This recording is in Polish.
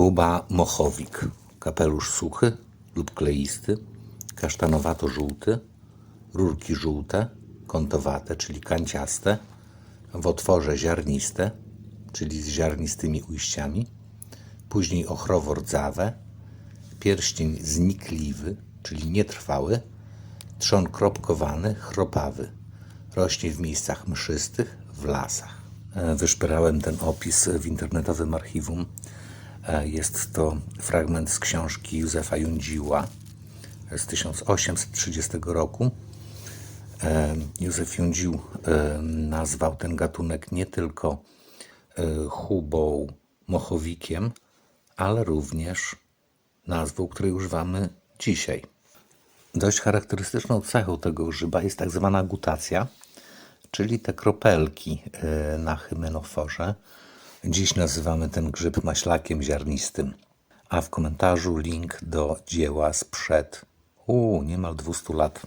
Huba mochowik. Kapelusz suchy lub kleisty, kasztanowato-żółty, rurki żółte, kątowate, czyli kanciaste, w otworze ziarniste, czyli z ziarnistymi ujściami, później ochrowo-rdzawe, pierścień znikliwy, czyli nietrwały, trzon kropkowany, chropawy. Rośnie w miejscach mszystych, w lasach. E, Wyszperałem ten opis w internetowym archiwum. E, Jest to fragment z książki Józefa Jundziła z 1830 roku. E, Józef Jundził e, nazwał ten gatunek nie tylko chubą, mochowikiem, ale również nazwą, której używamy dzisiaj. Dość charakterystyczną cechą tego grzyba jest tak zwana gutacja, czyli te kropelki na hymenoforze. Dziś nazywamy ten grzyb maślakiem ziarnistym. A w komentarzu link do dzieła sprzed u, niemal 200 lat